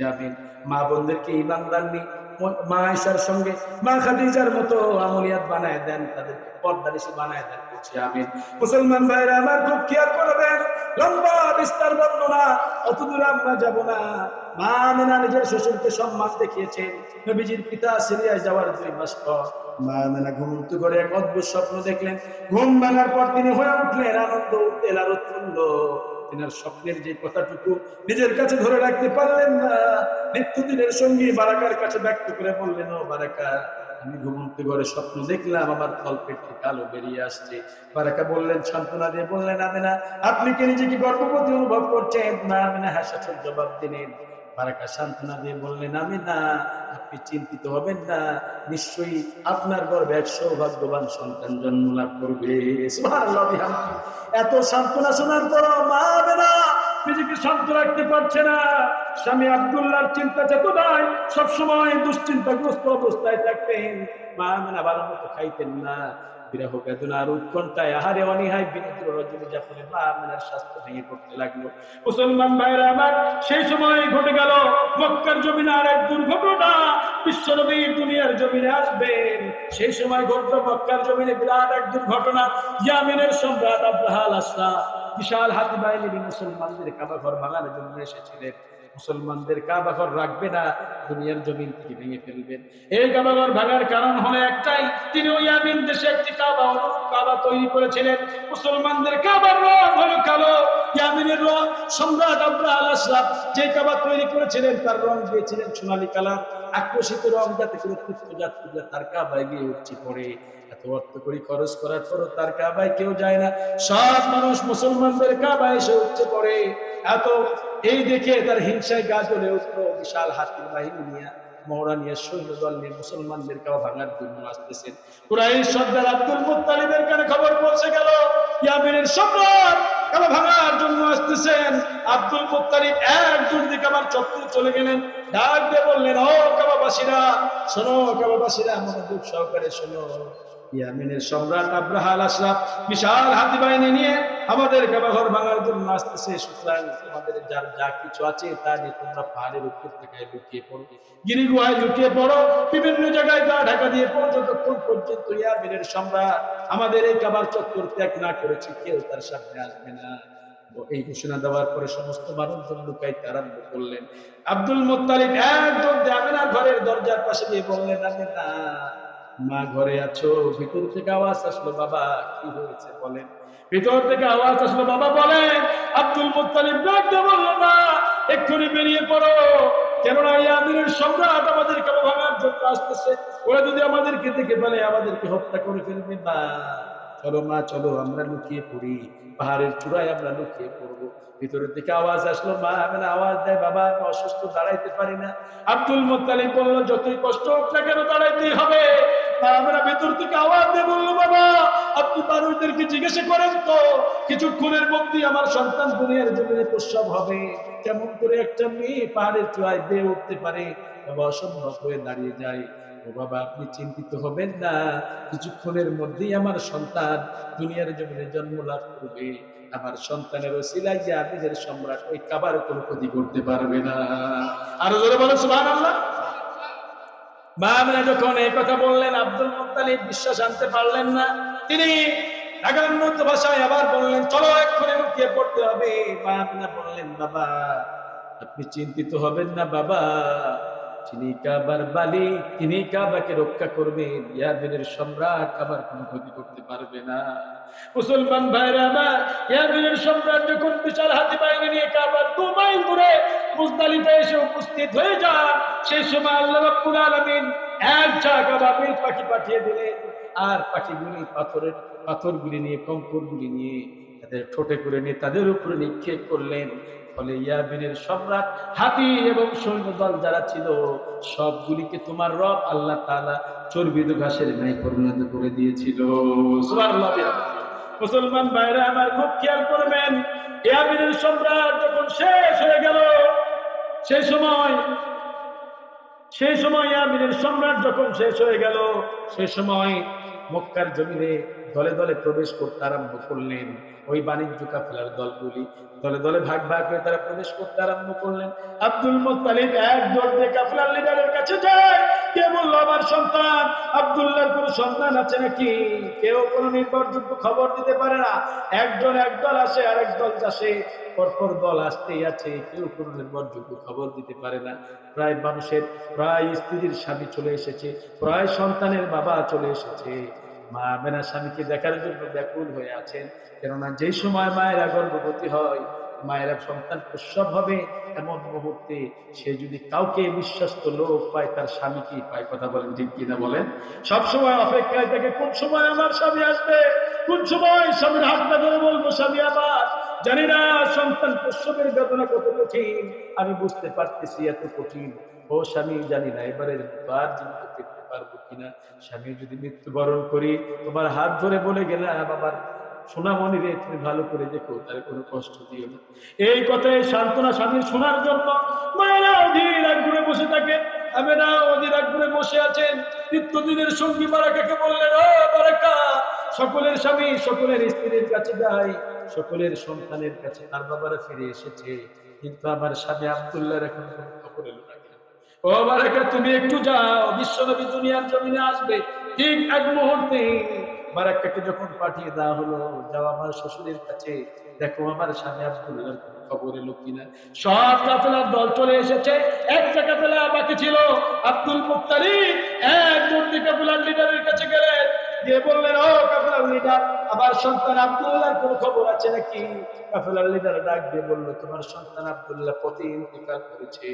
যাবেন মা বোনদেরকে ইমানদার নি মা আয়সার সঙ্গে, মা খাদিজার মতো আমলিয়াত বানায় দেন তাদেরকে পর্দানিশী বানায় দেন বলছি আমিন মুসলমান ভাইরা, আমার খুব খেয়াল করবেন, লম্বা বিস্তার বর্ণনা অত দূরে আমরা যাব না। মা আমেনা নিজের শ্বশুরকে সম্মান দেখিয়েছেন, নবীজির পিতা যাওয়ার মা ঘুমন্ত করে এক অদ্ভুত স্বপ্ন দেখলেন। ঘুম ভাঙার পর তিনি হয়ে উঠলেন, আনন্দ উঠলেন আর উৎফুল্ল। তিনার স্বপ্নের যে কথাটুকু নিজের কাছে ধরে রাখতে পারলেন না। নিত্যদিনের সঙ্গী বারাকার কাছে ব্যক্ত করে বললেন, ও বারাকা, আমি ঘুমন্ত ঘরে স্বপ্ন দেখলাম, আমার তলপেটে কালো বেরিয়ে আসছে। বারাকা বললেন, সান্ত্বনা দিয়ে বললেন আমি না আপনি কি নিজেকে গর্ভবতী অনুভব করছেন? না আমি না জবাব দিলেন। বারাকা সান্ত্বনা দিয়ে বললেন আমি না আপনি চিন্তিত হবেন না, নিশ্চয়ই আপনার গর্বে এক সৌভাগ্যবান সন্তান জন্ম লাভ করবে এত সান্ত্বনা শোনার পর মা নিজেকে রাখতে পারছে না। স্বামী চিন্তা সবসময় দুশ্চিন্তাগ্রস্ত অবস্থায় থাকতেন, মা মেনা ভালো মতো খাইতেন না। বিরহ বেদনার উৎকণ্ঠায় আহারে অনিহায় রজনী স্বাস্থ্য ভেঙে পড়তে লাগল। মুসলমান ভাইরা আমার, সেই সময় ঘটে গেল, মক্কার জমিনে আর এক দুর্ঘটনা। বিশ্বনবী দুনিয়ার জমিনে আসবেন। সেই সময় ঘটল মক্কার জমিনে বিরাট এক দুর্ঘটনা। ইয়ামিনের সম্রাট আব্রাহাল আসরা বিশাল হাতি বাহিনী মুসলমানদের কাবা ঘর ভাঙানোর জন্য এসেছিলেন। মুসলমানদের কাবা ঘর রাখবে না, দুনিয়ার জমিন থেকে ভেঙে ফেলবেন। এই কাবা ঘর ভাঙার কারণ হলো একটাই, তিনি ওই আমিন দেশে একটি কাবা কাবা তৈরি করেছিলেন। মুসলমানদের কাবার রং হলো কালো, ইয়ামিনের রং, সম্রাট আব্রাহাল আশরাফ যে কাবা তৈরি করেছিলেন, তার রং দিয়েছিলেন সোনালী কালার। আকর্ষিত রং যাতে করে তীর্থযাত্রীরা তার কাবায় গিয়ে উঠছে পড়ে। এত অর্থ করি খরচ করার পরও তার কাবায় কেউ যায় না। সব মানুষ মুসলমানদের কাবায় এসে উঠছে পড়ে। এত এই দেখে তার হিংসায় গা জ্বলে উঠল বিশাল হাতির বাহিনী নিয়ে। নিয়ে সৈন্য দল নিয়ে মুসলমানদের ভাঙার জন্য আসতেছেন সর্দার আব্দুল মুত্তালিবের কানে খবর পৌঁছে গেল সম্রাট ভাঙার জন্য আসতেছেন। আব্দুল মুত্তালিব একজন দিকে আমার চত্বরে চলে গেলেন। ডাক দিয়ে বললেন, ও কাবাবাসীরা, শোনো কাবাবাসীরা, মনোযোগ সহকারে শোনো। ইয়ামিনের সম্রাট আব্রাহাল আশরাফ বিশাল হাতি বাহিনী নিয়ে আমাদের কাবাঘর ভাঙার জন্য আসতেছে। সুতরাং তোমাদের যার যা কিছু আছে তা নিয়ে তোমরা পাহাড়ের উপর থেকে লুকিয়ে পড়ো। গিরি গুহায় লুকিয়ে পড়ো। বিভিন্ন জায়গায় গা ঢাকা দিয়ে পড়ো যতক্ষণ পর্যন্ত ইয়ামিনের সম্রাট আমাদের এই কাবার চত্বর ত্যাগ না করেছে, কেউ তার সামনে আসবে না। এই ঘোষণা দেওয়ার পরে সমস্ত মানুষজন লুকাইতে আরম্ভ করলেন। আব্দুল মোত্তালিব একদম আমিনার ঘরের দরজার পাশে গিয়ে বললেন আমি না মা ঘরে আছো, ভিতর থেকে আওয়াজ আসলো, বাবা, কি হয়েছে বলেন। ভিতর থেকে আওয়াজ আসলো, বাবা, বলেন। আব্দুল মুত্তালিব ডাক দিয়ে বলল না এক্ষুনি বেরিয়ে পড়ো। কেননা এই আমিরের সম্রাট আমাদেরকে ভাঙার জন্য আসতেছে। ওরা যদি আমাদেরকে দেখে ফেলে, আমাদেরকে হত্যা করে ফেলবে না চলো, মা, চলো, আমরা লুকিয়ে পড়ি। পাহাড়ের চূড়ায় আমরা লুকিয়ে পড়ব। ভিতরের দিকে আওয়াজ আসলো, মা আমি আওয়াজ দেয়, বাবা, আমি অসুস্থ, দাঁড়াইতে পারি না। আব্দুল মোত্তালিব বলল, যতই কষ্ট হোক না কেন, দাঁড়াইতেই হবে। আমরা ভেতর থেকে আওয়াজ দিয়ে বলল, বাবা, আপনি মানুষদেরকে করেন তো, কিছুক্ষণের মধ্যেই আমার সন্তান দুনিয়ার জমিনে প্রসব হবে। কেমন করে একটা মেয়ে পাহাড়ের বেয়ে উঠতে পারে? বাবা অসম্ভব হয়ে দাঁড়িয়ে যায়। ও বাবা, আপনি চিন্তিত হবেন না। কিছুক্ষণের মধ্যেই আমার সন্তান দুনিয়ার জমিনে জন্ম লাভ করবে। আমার সন্তানের ওসিলায় যে নিজের সম্রাট ওই কাবার কোনো ক্ষতি করতে পারবে না। আরও জোরে বলো মা আমিনা যখন এই কথা বললেন, আব্দুল মুত্তালিব বিশ্বাস আনতে পারলেন না। তিনি রাগান্বিত ভাষায় আবার বললেন, চলো এক্ষুনি লুকিয়ে পড়তে হবে। মা আমিনা বললেন, বাবা, আপনি চিন্তিত হবেন না বাবা। তিনি কাবার বালি, তিনি কাবাকে রক্ষা করবেন। ইয়াদিনের সম্রাট কাবার কোনো ক্ষতি করতে পারবে না। মুসলমান ভাইরা আমার ইয়াদিনের সম্রাট যখন বিশাল হাতি বাহিনী নিয়ে কাবার দু মাইল দূরে মুজদালিফে এসে উপস্থিত হয়ে যান, সেই সময় আল্লাহ রাব্বুল আলামিন এক ঝাঁক আবাবিল পাখি পাঠিয়ে দিলেন। আর পাখিগুলি পাথরের, পাথরগুলি নিয়ে, কঙ্করগুলি নিয়ে তাদের ঠোঁটে করে নিয়ে তাদের উপরে নিক্ষেপ করলেন। ফলে ইয়াবিনের সম্রাট, হাতি এবং সৈন্যদল যারা ছিল, সবগুলিকে তোমার রব আল্লাহ তাআলা চর্বিত ঘাসের ন্যায় পরিণত করে দিয়েছিল। মুসলমান ভাইরা আমার খুব খেয়াল করবেন, ইয়াবিনের সম্রাট যখন শেষ হয়ে গেল, সেই সময় সেই সময় ইয়ামিনের সম্রাট যখন শেষ হয়ে গেল, সেই সময় মক্কার জমিনে দলে দলে প্রবেশ করতে আরম্ভ করলেন। ওই বাণিজ্য কাফেলার দলগুলি দলে দলে ভাগ ভাগ হয়ে তারা প্রবেশ করতে আরম্ভ করলেন। আব্দুল মুত্তালিব এক দৌড় দিয়ে কাফেলার লিডারের কাছে যায়। কে বলল, আমার সন্তান সন্তান আছে নাকি? কেউ কোনো নির্ভরযোগ্য খবর দিতে পারে না। একজন একদল আসে আর এক দল আসে পরপর দল আসতেই আছে, কেউ কোনো নির্ভরযোগ্য খবর দিতে পারে না। প্রায় মানুষের, প্রায় স্ত্রীর স্বামী চলে এসেছে, প্রায় সন্তানের বাবা চলে এসেছে। মা আমেনা স্বামীকে দেখার জন্য ব্যাকুল হয়ে আছেন। কেননা যেই সময় মায়েরা গর্ভবতী হয়, মায়েরা সন্তান প্রসব হবে এমন মুহূর্তে সে যদি কাউকে বিশ্বস্ত লোক পায়, তার স্বামীকে পায় কথা বলেন ঠিক কিনা বলেন? সব সময় অপেক্ষায় থাকে, কোন সময় আমার স্বামী আসবে? কোন সময় স্বামীর হাতটা ধরে বলব, স্বামী আমার, জানি না সন্তান প্রসবের বেদনা কত কঠিন। আমি বুঝতে পারতেছি এত কঠিন। ও স্বামী, জানি না এবারে আর জীবিত ফিরতে পারব কিনা? স্বামী যদি মৃত্যুবরণ করি, তোমার হাত ধরে বলে গেলে বাবার সোনামণি রে, তুমি ভালো করে দেখো তার কোনো কষ্ট দিও না। এই কথায় সান্ত্বনা স্বামীর শোনার জন্য মায়েরা অধীর আগ্রহে বসে থাকে। আমেরা অধীর আগ্রহে বসে আছেন। নিত্যদিনের সঙ্গী বললেন সকলের স্বামী সকলের স্ত্রীর কাছে যায়, সকলের সন্তানের কাছে তার বাবারা ফিরে এসেছে। কিন্তু আমার স্বামী আব্দুল্লাহর এখন এলো না? ও বারাকা, তুমি একটু যাও, বিশ্বনবী দুনিয়ার জমিনে আসবে। ঠিক এক মুহূর্তে বারাক্কাকে যখন পাঠিয়ে দেওয়া হলো, যাও আমার শ্বশুরের কাছে, দেখো আমার স্বামী আব্দুল্লাহর কোনো খবর কিনা। সব দল চলে এসেছে, একটা কাফেলা বাকি ছিল, আব্দুল মুক্তারিব এক দুর্দি লিডারের কাছে গেলেন, গিয়ে বললেন, ও কাফেলার লিডার আমার সন্তান আব্দুল্লাহর কোনো খবর আছে নাকি? কাফেলার লিডার ডাক দিয়ে বলল, তোমার সন্তান আব্দুল্লাহ পথে ইন্তেকাল করেছে।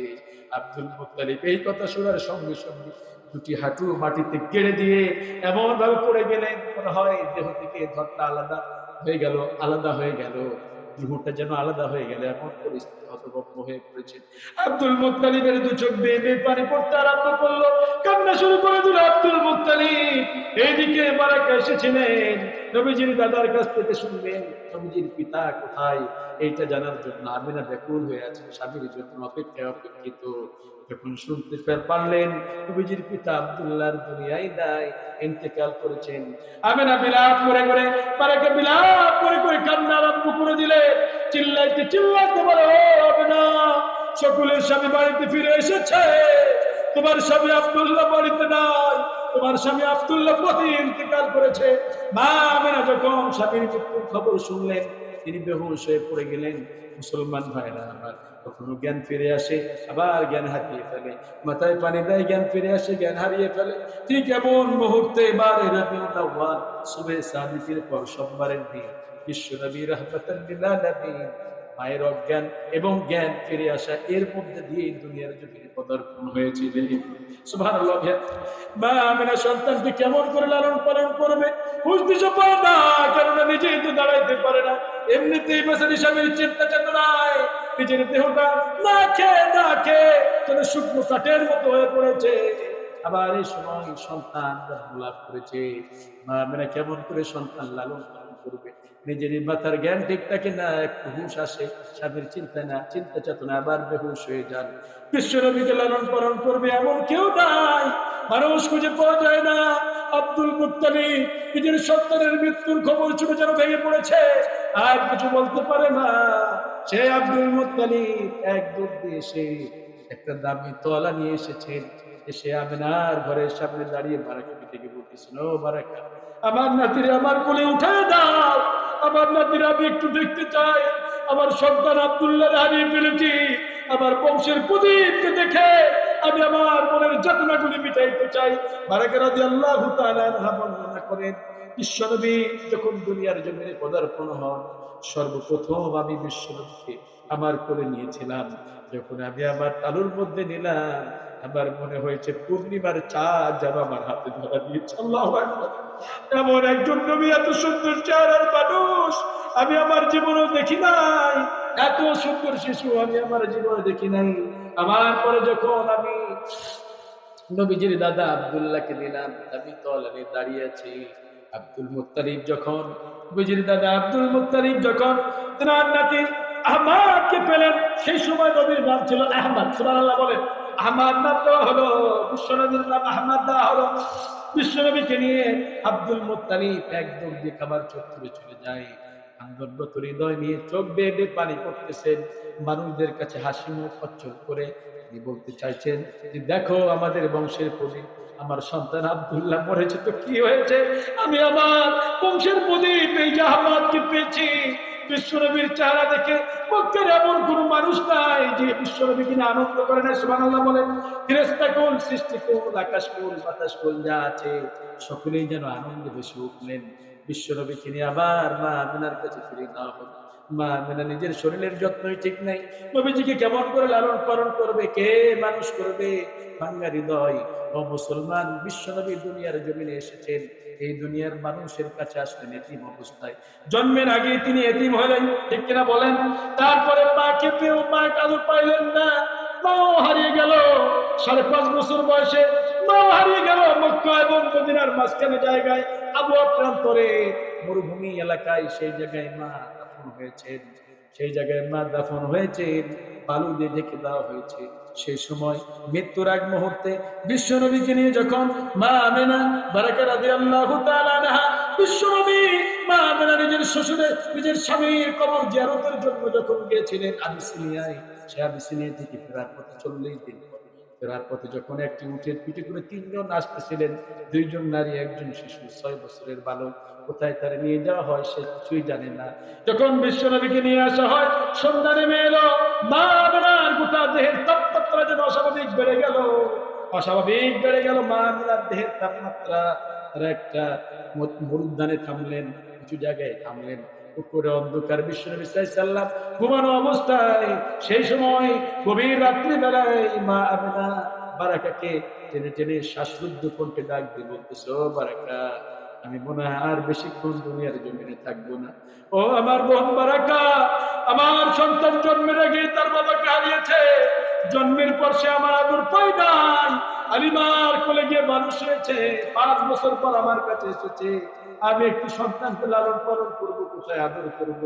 আব্দুল মুক্তারিব এই কথা শোনার সঙ্গে সঙ্গে দুটি হাঁটু মাটিতে কেড়ে দিয়ে এমন ভাবে পড়ে গেলেন, মনে হয় দেহ থেকে ধরটা আলাদা হয়ে গেল, আলাদা হয়ে গেল। রুহুটা যেন আলাদা হয়ে গেল, এমন পরিস্থিতি হতভম্ব হয়ে পড়েছে। আব্দুল মুক্তালিবের দু চোখ বেয়ে বেয়ে পানি পড়তে আরম্ভ করল, কান্না শুরু করে দিল আব্দুল মুক্তালিব এইদিকে বারাকা এসেছিলেন। নবীজির দাদার কাছ থেকে শুনবেন, নবীজির পিতা কোথায়? এইটা জানার জন্য আমিনা ব্যাকুল হয়ে আছে স্বামীর জন্য অপেক্ষায় অপেক্ষিত। যখন শুনতে পে- পারলেন, নবীজির পিতা আব্দুল্লাহর দুনিয়ায় নাই, ইন্তেকাল করেছেন। আমেনা বিলাপ করে করে, বারাকে বিলাপ করে করে কান্না আরম্ভ করে দিলেন। চিল্লাইতে চিল্লাইতে বলে আমেনা, সকলের স্বামী বাড়িতে ফিরে এসেছে। তোমার স্বামী আব্দুল্লাহ বাড়িতে নাই তোমার স্বামী আব্দুল্লাহ পতি ইন্তেকাল করেছে। মা আমেনা যখন স্বামীর মৃত্যুর খবর শুনলেন, তিনি বেহুশ হয়ে পড়ে গেলেন। মুসলমান ভাইরা আমার কখনো জ্ঞান ফিরে আসে, আবার জ্ঞান হারিয়ে ফেলে। মাথায় পানি দেয়, জ্ঞান ফিরে আসে, জ্ঞান হারিয়ে ফেলে। ঠিক এমন মুহূর্তে রবিউল আউয়াল সুবে সাদিকের পর সোমবারের দিন, বিশ্ব নবী রহমতাল লিল আলামিন মায়ের অজ্ঞান এবং জ্ঞান ফিরে আসা, এর মধ্যে দিয়ে দুনিয়ার জমিনে পদার্পণ হয়েছিল কেমন করে লালন পালন করবে? দাঁড়াইতে পারে না। নিজের না না মতো হয়ে পড়েছে। আবার এই সময় সন্তান লাভ করেছে। মা মেয়েরা কেমন করে সন্তান লালন পালন করবে। নিজের মাথার জ্ঞান ঠিক থাকে না একটু হুশ আসে, স্বামীর চিন্তা না, চিন্তা চেতনা আবার বেহুশ হয়ে যান বিশ্বনবীকে লালন পালন করবে এমন কেউ নাই, মানুষ খুঁজে পাওয়া যায় না। আব্দুল মুক্তালি নিজের সন্তানের মৃত্যুর খবর শুনে যেন ভেঙে পড়েছে, আর কিছু বলতে পারে না। সে আব্দুল মুক্তালি এক দূর দিয়ে এসে একটা দামি তলা নিয়ে এসেছেন এসে আমিনার ঘরের সামনে দাঁড়িয়ে বারাকাকে থেকে বলতেছিল ও বারাকা আমার নাতিরে আমার কোলে উঠে দাও। আমার নাতিরে আমি একটু দেখতে চাই। আমার সন্তান আব্দুল্লাহ হারিয়ে ফেলেছি আমার বংশের প্রদীপকে দেখে আমি আমার মনের যাতনাগুলি মিটাইতে চাই। আল্লাহ করেন, বিশ্বনবী যখন দুনিয়ার জমিনে পদার্পণ হন, সর্বপ্রথম আমি বিশ্বনবীকে আমার কোলে নিয়েছিলাম। যখন আমি আমার তালুর মধ্যে নিলাম আমার মনে হয়েছে, পূর্ণিমার চাঁদ যেন আমার হাতে ধরা দিয়েছে। আল্লাহু। এমন একজন নবী, এত সুন্দর চেহারার মানুষ, আমি আমার জীবনেও দেখি নাই। এত সুন্দর শিশু, আমি আমার জীবনে দেখি নাই। আমার পরে যখন আমি নবীজির দাদা আব্দুল্লাহকে দিলাম আমি তলানে দাঁড়িয়ে আছি। আব্দুল মুত্তারিব যখন, নবীজির দাদা আব্দুল মুত্তারিব যখন তার নাতি আহমাদকে পেলেন, সেই সময় নবীর নাম ছিল আহমদ। সুবহানাল্লাহ বলেন আহমাদ দেওয়া হলো, বিশ্বনবীর নাম আহমাদ দেওয়া হলো। বিশ্বনবীকে নিয়ে আব্দুল একদম দিয়ে খাবার চত্বরে চলে যায়। হৃদয় নিয়ে চোখ পানি পড়তেছেন। মানুষদের কাছে হাসি মুখ করে তিনি বলতে চাইছেন যে, দেখো আমাদের বংশের প্রদীপ, আমার সন্তান আবদুল্লাহ মরেছে, তো কি হয়েছে? আমি আমার বংশের প্রদীপ, এই জাহাবাদকে পেয়েছি বিশ্বনবীর চেহারা দেখে মক্কের এমন কোন মানুষ নাই যে বিশ্বনবী কিনা আনন্দ করে না সুবহানাল্লাহ বলে। ফেরেশতা কোন? সৃষ্টি কোন? আকাশ কোন? বাতাস কোন? যা আছে সকলেই যেন আনন্দে বেশি উঠলেন বিশ্বনবী কিনে আবার মা আমিনার কাছে ফিরে দেওয়া হলো। মা আমিনা নিজের শরীরের যত্নই ঠিক নাই। নবীজিকে কেমন করে লালন পালন করবে? কে মানুষ করবে? ভাঙ্গা হৃদয় ও মুসলমান বিশ্বনবী দুনিয়ার জমিনে এসেছেন। এই দুনিয়ার মানুষের কাছে আসলেন এতিম অবস্থায়। জন্মের আগে তিনি এতিম হলেন, ঠিক কিনা বলেন? তারপরে মাকে পেয়েও মা কাজু পাইলেন না, মাও হারিয়ে গেল। সাড়ে পাঁচ বছর বয়সে মাও হারিয়ে গেল মক্কা এবং মদিনার মাঝখানে জায়গায় আবহাওয়া প্রান্তরে মরুভূমি এলাকায় সেই জায়গায় মা দাফন হয়েছেন সেই জায়গায় মা দাফন হয়েছেন বালু দিয়ে ঢেকে দেওয়া হয়েছে। সেই সময় মৃত্যুর আগ মুহূর্তে বিশ্বনবীকে নিয়ে যখন মা আমেনা বারাকা আনহা, বিশ্বনবী মা আমেনা নিজের নিজের স্বামীর কবর জিয়ারতের জন্য যখন গিয়েছিলেন সে থেকে ফেরার পথে দিন ফেরার পথে যখন একটি উঠের পিঠে করে তিনজন আসতেছিলেন, দুইজন নারী, একজন শিশু, ছয় বছরের বালক। কোথায় তারা নিয়ে যাওয়া হয় সে কিছুই জানে না। যখন বিশ্বনবীকে নিয়ে আসা হয়, সন্ধ্যা নেমে এলো, মা গোটা দেহের তাপমাত্রা অস্বাভাবিক বেড়ে গেল। অস্বাভাবিক বেড়ে গেল মা দেহের তাপমাত্রা। তারা একটা মরুদ্যানে থামলেন, কিছু জায়গায় থামলেন। উপরে অন্ধকার, বিশ্বনবী সাল্লাম ঘুমানো অবস্থায় সেই সময় গভীর রাত্রি বেলায় মা আমেনা বারাকাকে টেনে টেনে শ্বাসরুদ্ধ কণ্ঠে ডাক দিয়ে বলতেছে বারাকা, আমি মনে হয় আর বেশিক্ষণ দুনিয়ার জমিনে থাকব না। ও আমার বোন বারাকা, আমার সন্তান জন্মের আগে তার বাবাকে হারিয়েছে। জন্মের পর সে আমার আদর পাই নাই। আলিমার কোলে গিয়ে মানুষ হয়েছে, পাঁচ বছর পর আমার কাছে এসেছে। আমি একটি সন্তানকে লালন পালন করব, কোথায় আদর করব?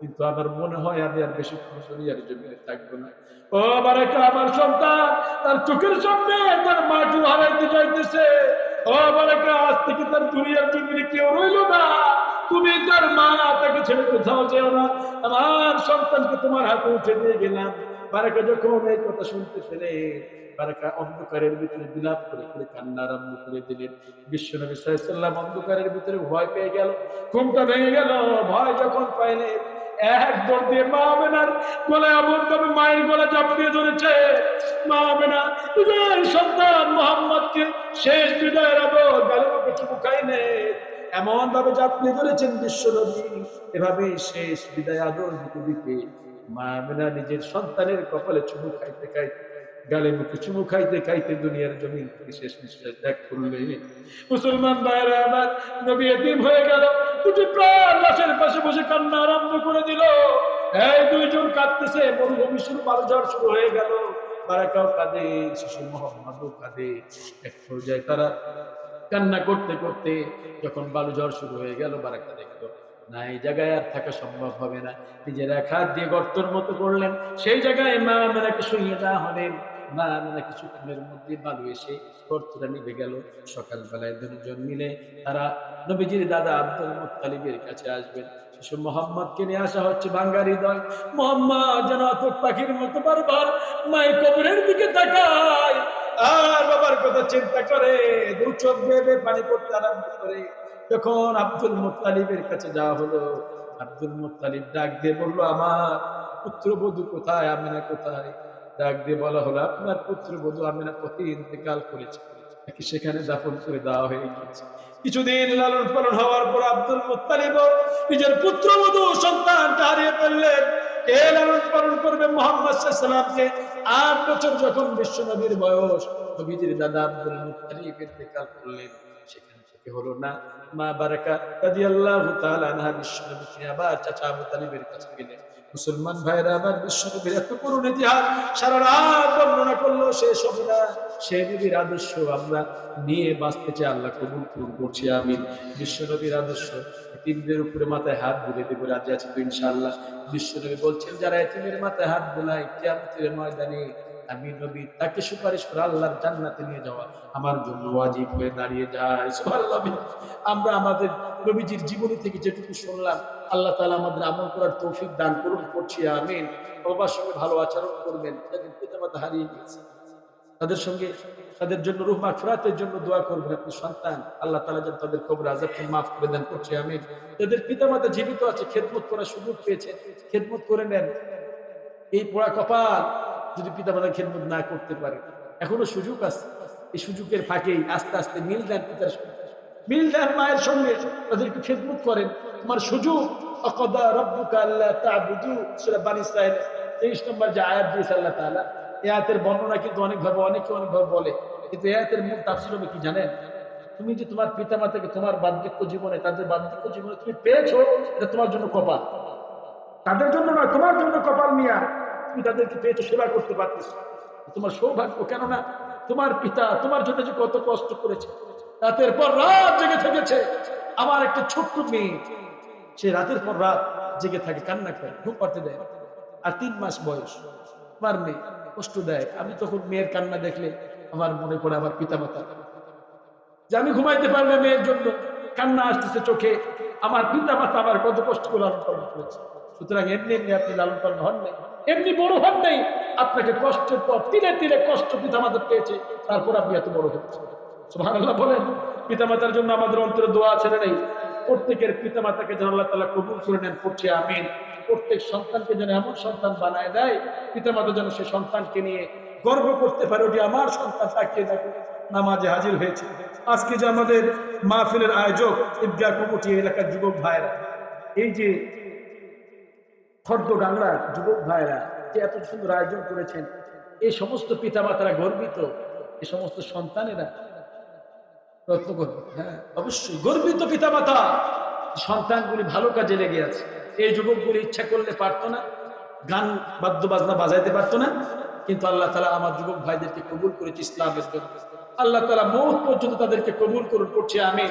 কিন্তু আমার মনে হয় আমি আর বেশিক্ষণ দুনিয়ার জমিনে থাকব না। ও বারাকা আমার সন্তান, তার চোখের সামনে তার মাকে হারাইতে যাইতেছে। ও বারাকা আজ থেকে তার দুনিয়ার জমিনে কেউ রইল না। তুমি তার মা, তাকে ছেড়ে কোথাও যেও না। আমার সন্তানকে তোমার হাতে উঠে দিয়ে গেলাম। বারাকা যখন এই কথা শুনতে বারাকা অন্ধকারের ভিতরে বিলাপ করে করে আরম্ভ করে দিলেন। অন্ধকারের ভিতরে ভয় পেয়ে গেল। ঘুমটা ভেঙে গেল। ভয় যখন এমন ভাবে চাপিয়ে শেষ চাপিয়ে ধরেছেন বিশ্বনবী। এভাবে শেষ বিদায় আদর দিতে মা নিজের সন্তানের কপালে চুমু খাইতে খাইতে, গালে মুখে চুমু খাইতে খাইতে দুনিয়ার জমিন থেকে শেষ নিঃশ্বাস ত্যাগ করলে। মুসলমান ভাইরা, আমার নবী এতিম হয়ে গেল। দুটি প্রাণ লাশের পাশে বসে কান্না আরম্ভ করে দিল। এই দুইজন কাঁদতেছে মরুভূমি শুরু বালুঝড় শুরু হয়ে গেল। বারাকাও কাঁদে, শিশু মোহাম্মদও কাঁদে। এক পর্যায়ে তারা কান্না করতে করতে যখন বালুঝড় শুরু হয়ে গেল, বারাকা দেখল না এই জায়গায় আর থাকা সম্ভব হবে না। নিজের এক দিয়ে গর্তর মতো করলেন, সেই জায়গায় মা মেনাকে শুইয়ে দেওয়া হলেন মা মেনা কিছুক্ষণের মধ্যে বালু এসে গর্তটা নিভে গেল। সকালবেলায় দুজন মিলে তারা নবীজির দাদা আব্দুল মুত্তালিবের কাছে আসবেন। শিশু মোহাম্মদকে নিয়ে আসা হচ্ছে বাঙ্গার হৃদয় মোহাম্মদ যেন পাখির মতো বারবার মায়ের কবরের দিকে তাকায়। আর বাবার কথা চিন্তা করে দু চোখ বেয়ে পানি পড়তে আরম্ভ করে। যখন আব্দুল মুত্তালিবের কাছে যাওয়া হলো, আব্দুল মুত্তালিব ডাক দিয়ে বলল, আমার পুত্রবধূ কোথায়? আমিনা কোথায়? ডাক দিয়ে বলা হলো, আপনার পুত্রবধূ আমিনা পথে ইন্তেকাল করেছে। নাকি সেখানে দাফন করে দেওয়া হয়ে গিয়েছে? কিছুদিন লালন পালন হওয়ার পর আব্দুল মুত্তালিব নিজের পুত্রবধূ সন্তানটা হারিয়ে ফেললেন। কে লালন পালন করবে মোহাম্মদ সাল্লামকে আট বছর যখন বিশ্বনবীর বয়স, নবীজির দাদা আব্দুল মুত্তালিব ইন্তেকাল করলেন। সেখান থেকে হলো না। মা বারাকা তাআলা আনহা বিশ্বনবী আবার চাচা আবু তালিবের কাছে গেলেন মুসলমান ভাইরা আবার বিশ্বনবীর এত করুণ ইতিহাস, সারা রাত বর্ণনা করল সে সবরা সে নবীর আদর্শ আমরা নিয়ে বাঁচতে চাই, আল্লাহ কবুল করুন, করছি আমি বিশ্বনবীর আদর্শ এতিমদের উপরে মাথায় হাত বুলে দেবো, রাজি আছে তো ইনশাআল্লাহ। বিশ্বনবী বলছেন, যারা এতিমের মাথায় হাত বোলায়, কিয়ামতের ময়দানে আমি নবী, তাকে সুপারিশ করে আল্লাহর জান্নাতে নিয়ে যাওয়া আমার জন্য ওয়াজিব হয়ে দাঁড়িয়ে যায়। সুবহানাল্লাহ। আমরা আমাদের নবীজির জীবনী থেকে যেটুকু শুনলাম, আল্লাহ তাআলা আমাদের আমল করার তৌফিক দান করুন, করছি, আমিন। সঙ্গে ভালো আচরণ করবেন যাদের পিতামাতা হারিয়ে গেছে। তাদের সঙ্গে, তাদের জন্য রুহ মাগফিরাতের জন্য দোয়া করবেন আপনি সন্তান। আল্লাহ তাআলা যেন তাদের কবর আযাবকে মাফ করে দেন, করছি, আমিন। তাদের পিতামাতা জীবিত আছে, খেদমত করার সুযোগ পেয়েছে, খেদমত করে নেন। এই পোড়া কপাল যদি পিতামাতা খেদমত না করতে পারে। এখনও সুযোগ আছে। এই সুযোগের ফাঁকেই আস্তে আস্তে মিল দেন পিতার মিল দেন মায়ের সঙ্গে, তাদেরকে খেদমত করেন। তোমার সুযোগ, অকদা রব্বুকা আল্লাহ তা'বুদু, সূরা বানী ইসরাঈল 23 নম্বর যে আয়াত দিয়েছে আল্লাহ আয়াতের বর্ণনা কিন্তু অনেক ভাবে অনেকে অনেক ভাবে বলে। কিন্তু এই আয়াতের মূল হবে কি জানেন? তুমি যে তোমার পিতামাতাকে তোমার বার্ধক্য জীবনে, তাদের বার্ধক্য জীবনে তুমি পেয়েছ, এটা তোমার জন্য কপাল। তাদের জন্য নয়, তোমার জন্য কপাল মিয়া। তুমি তাদেরকে পেয়েছ সেবা করতে পারতেছ। তোমার সৌভাগ্য কেননা তোমার পিতা তোমার জন্য যে কত কষ্ট করেছে, রাতের পর রাত জেগে থেকেছে। আমার একটা ছোট্ট মেয়ে, সে রাতের পর রাত জেগে থাকে, কান্না করে, ঘুম পাড়তে দেয়। আর তিন মাস বয়স। আমার মেয়ে কষ্ট দেয়। আমি তখন মেয়ের কান্না দেখলে আমার মনে পড়ে আমার পিতা মাতা যে আমি ঘুমাইতে পারলে মেয়ের জন্য। কান্না আসতেছে চোখে। আমার পিতা মাতা আমার কত কষ্ট করে লালন পালন করেছে। সুতরাং এমনি এমনি আপনি লালন পালন হন নাই। এমনি বড় হন নাই। আপনাকে কষ্টের পর তিলে তিলে কষ্ট পিতা মাতা পেয়েছে। তারপর আপনি এত বড় হয়েছে সুবহানাল্লাহ বলেন, পিতা মাতার জন্য আমাদের অন্তরে দোয়া আছে নেই? প্রত্যেকের পিতা মাতাকে যেন আল্লাহ তালা কবুল করে নেন পড়ছে আমিন। প্রত্যেক সন্তানকে যেন এমন সন্তান বানায় দেয়, পিতা মাতা যেন সে সন্তানকে নিয়ে গর্ব করতে পারে, ওটি আমার সন্তান, তাকিয়ে দেখো। নামাজে হাজির হয়েছে। আজকে যে আমাদের মাহফিলের আয়োজক ঈদগাহ কমিটি এলাকার যুবক ভাইরা এই যে খর্দ ডাংলার যুবক ভাইরা যে এত সুন্দর আয়োজন করেছেন, এই সমস্ত পিতামাতারা গর্বিত এই সমস্ত সন্তানেরা রত্ন করবে। হ্যাঁ অবশ্যই গর্বিত পিতামাতা, সন্তানগুলি ভালো কাজে লেগে আছে। এই যুবকগুলি ইচ্ছা করলে পারতো না, গান বাদ্য বাজনা বাজাইতে পারতো না, কিন্তু আল্লাহ তালা আমার যুবক ভাইদেরকে কবুল করেছে ইসলামের জন্য। আল্লাহ তালা মৌত পর্যন্ত তাদেরকে কবুল করুন করছে আমি